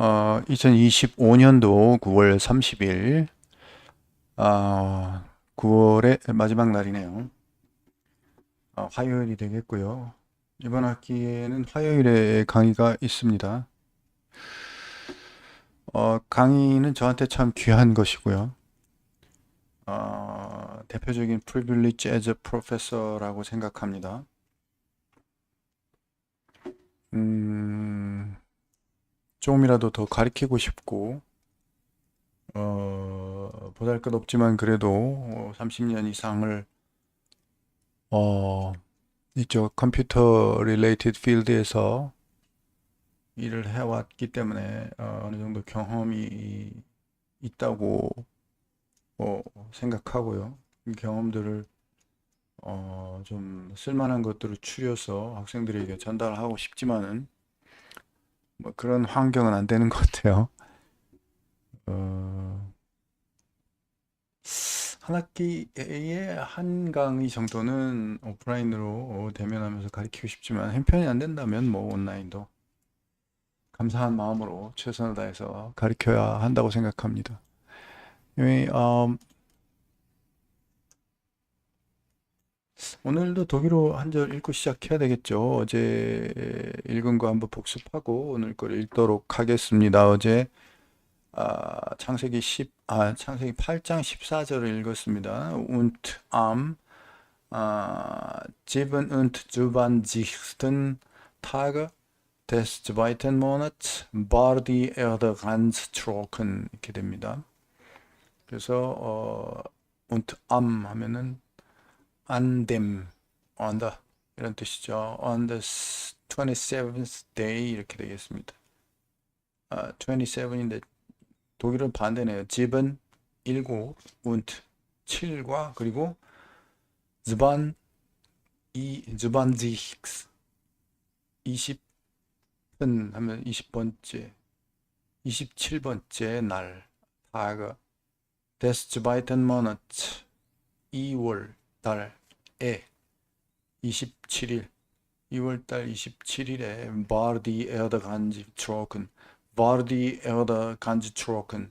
어, 2025년도 9월 30일, 아, 9월의 마지막 날이네요. 어, 화요일이 되겠고요. 이번 학기에는 화요일에 강의가 있습니다. 어, 강의는 저한테 참 귀한 것이고요. 어, 대표적인 as a professor라고 생각합니다. 음, 조금이라도 더 가르치고 싶고, 어, 보잘 것 없지만 그래도 어, 30년 이상을 어, 이쪽 컴퓨터 리레이티드 필드에서 일을 해왔기 때문에 어, 어느 정도 경험이 있다고 어, 생각하고요. 이 경험들을 어, 좀 쓸만한 것들을 추려서 학생들에게 전달하고 싶지만은 뭐 그런 환경은 안 되는 것 같아요. 어, 한 학기에 한 강의 정도는 오프라인으로 대면하면서 가르치고 싶지만 형편이 안 된다면 뭐 온라인도 감사한 마음으로 최선을 다해서 가르쳐야 한다고 생각합니다. 이, 어, 오늘도 독일어 한 절 읽고 시작해야 되겠죠. 어제 읽은 거 한번 복습하고 오늘 걸 읽도록 하겠습니다. 어제 아, 창세기 10, 아, 창세기 8장 14절을 읽었습니다. und am 아, sieben und zwanzigsten Tage des zweiten Monats war die Erde ganz trocken 이렇게 됩니다. 그래서 어, und am 하면은 on the 이런 뜻이죠. on the 27th day 이렇게 되겠습니다. 아, 27인데 독일은 반대네요. 집은 일곱, und 7과 그리고 zban 이 zwanzig 20은 하면 20번째 27번째 날 Tag des zweiten Monats 2월 달에 27일 2월달 27일에 war die Erde ganz trocken war die Erde ganz trocken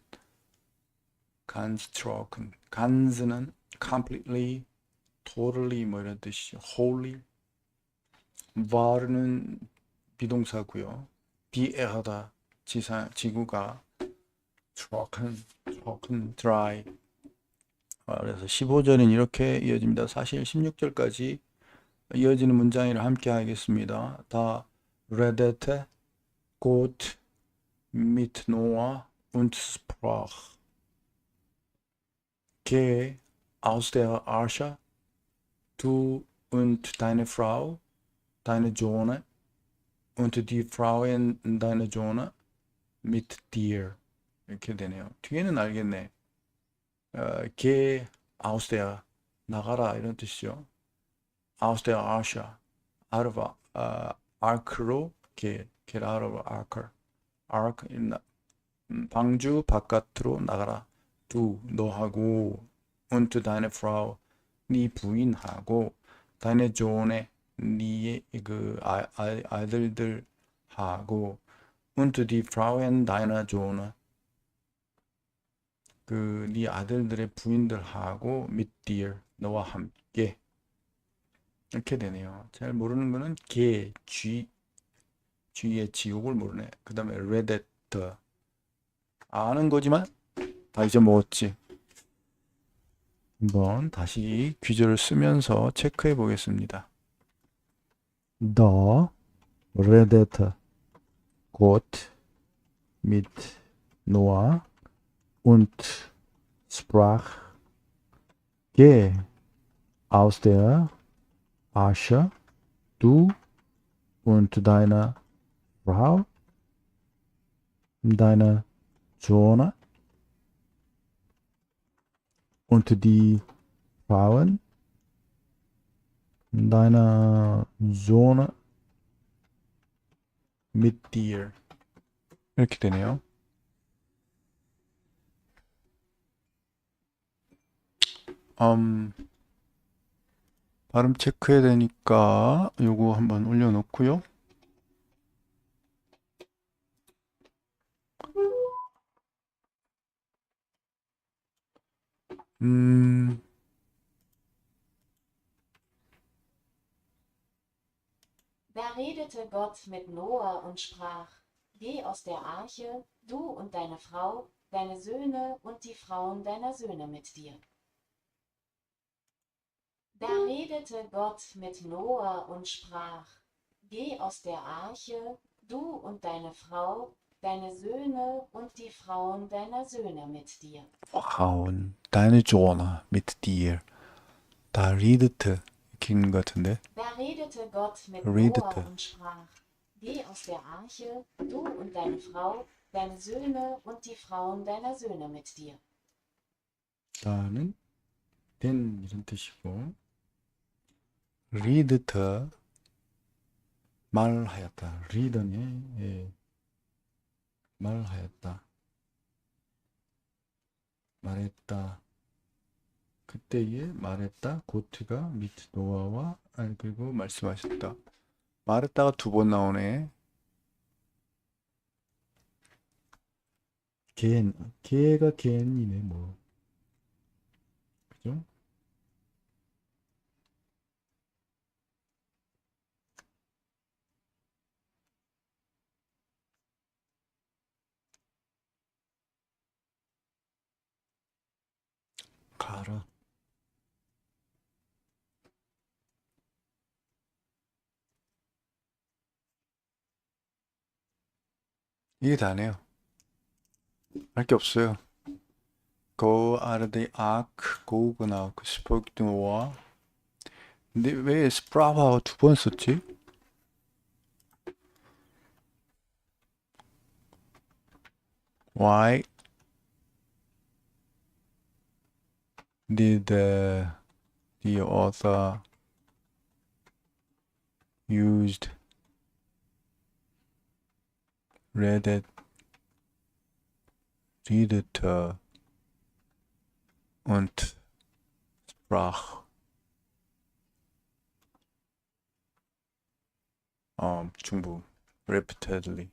ganz trocken ganz는 completely totally 뭐 이런 뜻이죠 wholly war는 비동사고요 die Erde 지상 지구가 trocken trocken dry 아, 그래서 15절은 이렇게 이어집니다. 사실 16절까지 이어지는 문장을 함께 하겠습니다. 다 Gott mit Noah und sprach Geh aus der Arche, du und deine Frau, deine Sohne und die Frauen deiner Sohne mit dir 이렇게 되네요. 뒤에는 알겠네. 어, 게 아우스테아 나가라 이런 뜻이죠. 아우스테아 아샤 아르바 어, 아크로 게 게라르바 아크 아크 음, 방주 바깥으로 나가라. 두 너하고 und deine Frau 네 부인하고 deine Sohne 네의 그 아, 아, 아들들하고 und die Frauen deiner Sohne 그 네 아들들의 부인들하고 mit dir 너와 함께 이렇게 되네요. 잘 모르는 거는 개, 쥐, 쥐의 지옥을 모르네. 그 다음에 redet 아는 거지만 다 잊어먹었지. 한번 다시 귀절을 쓰면서 체크해 보겠습니다. Da redet Gott mit Noah und sprach, Geh aus der Asche, du und deine Frau, deine Sohne und die Frauen deiner Sohne mit dir. 이렇게 되네요. 음, 발음 체크해야 되니까 요거 한번 올려놓고요. 음, Da redete Gott mit Noah und sprach, Geh aus der Arche, du und deine Frau, deine Söhne und die Frauen deiner Söhne mit dir. Da redete Gott mit Noah und sprach, Geh aus der Arche, du und deine Frau, deine Söhne und die Frauen deiner Söhne mit dir. Frauen, deine Jonah mit dir. Da redete, 이렇게 읽는 것 같은데. Da redete Gott mit Redete. Noah und sprach, Geh aus der Arche, du und deine Frau, deine Söhne und die Frauen deiner Söhne mit dir. 다는 된 이런 뜻이고 리드터 말하였다. 리더네 예. 말하였다. 말했다. 그때에 말했다. 고트가 미트 노아와 아니 그리고 말씀하셨다. 말했다가 두 번 나오네. 겐, 걔가 겐이네 뭐. 그죠? 가라. 이게 다네요. 할 게 없어요. Go out the ark, go구나, 그 spoke to Noah. 근데 왜 sprout하고 두번 썼지? Why did uh, the author used Reddit Redditor und sprach um, 중부 repeatedly.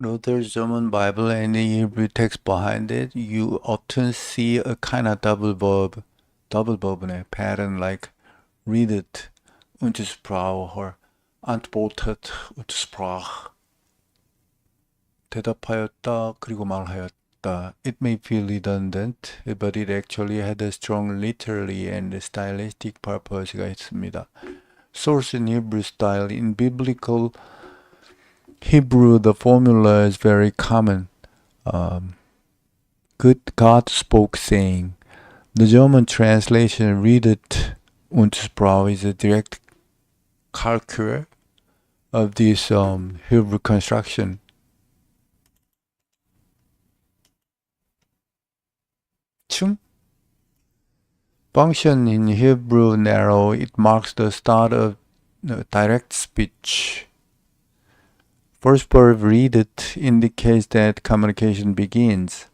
Luther's German Bible and the Hebrew text behind it, you often see a kind of double verb, double verb의 pattern like redet und sprach or antwortet und sprach. 대답하였다 그리고 말하였다. It may feel redundant, but it actually had a strong literary and stylistic purpose가 있습니다. Source in Hebrew style in biblical Hebrew, the formula is very common. Um, good God spoke, saying. The German translation, read it und sprach, is a direct calculator of this um, Hebrew construction. 춤? Function in Hebrew narrow, it marks the start of direct speech. First verb read it indicates that communication begins.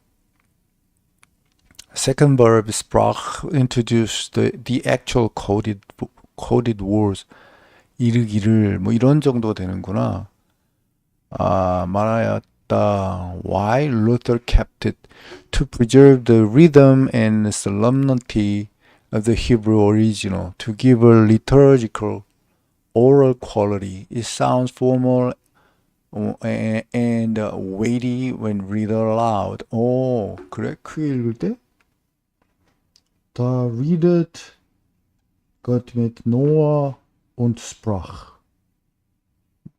Second verb sprach introduce the, the actual coded coded words 이르기를 뭐 이런 정도 되는구나. 아 말하였다. Why Luther kept it to preserve the rhythm and solemnity of the Hebrew original to give a liturgical oral quality. It sounds formal 어, a- and uh, weighty when read aloud. 오, 그래? 크게 읽을 때? Da redet Gott mit Noah und sprach.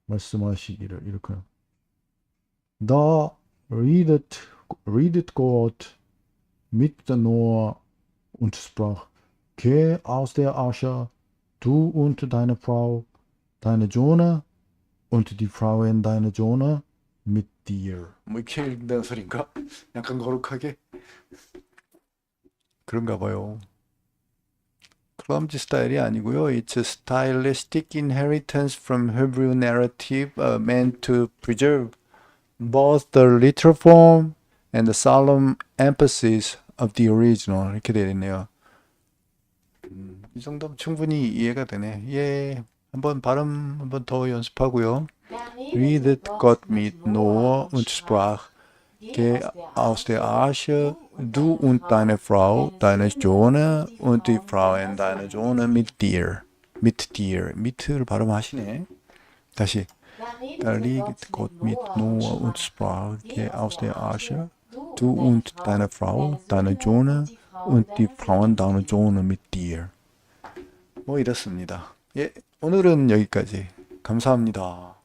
말씀하시기를 이렇게. Da redet, redet Gott mit Noah und sprach. Geh aus der Asche, du und deine Frau, deine Jonah und die Frauen deiner Jonah mit dir. 뭐 읽는다는 소린가? 약간 거룩하게? 그런가 봐요. clumsy 스타일이 아니고요. It's a stylistic inheritance from Hebrew narrative uh, meant to preserve both the literal form and the solemn emphasis of the original. 이렇게 되어 있네요. 음, 이 정도면 충분히 이해가 되네. 예, 한번 발음 한번 더 연습하고 Da Redet Gott mit Noah und sprach, Geh aus der Arche, du und deine Frau, deine Sohne und die Frauen deiner Sohne mit dir. mit dir. mit을 발음하시네. 다시. Redet Gott mit Noah und sprach, geh aus der Arche, du und deine Frau, deine Sohne und die Frauen deiner Sohne mit dir. 뭐 이렇습니다. 예, 오늘은 여기까지. 감사합니다.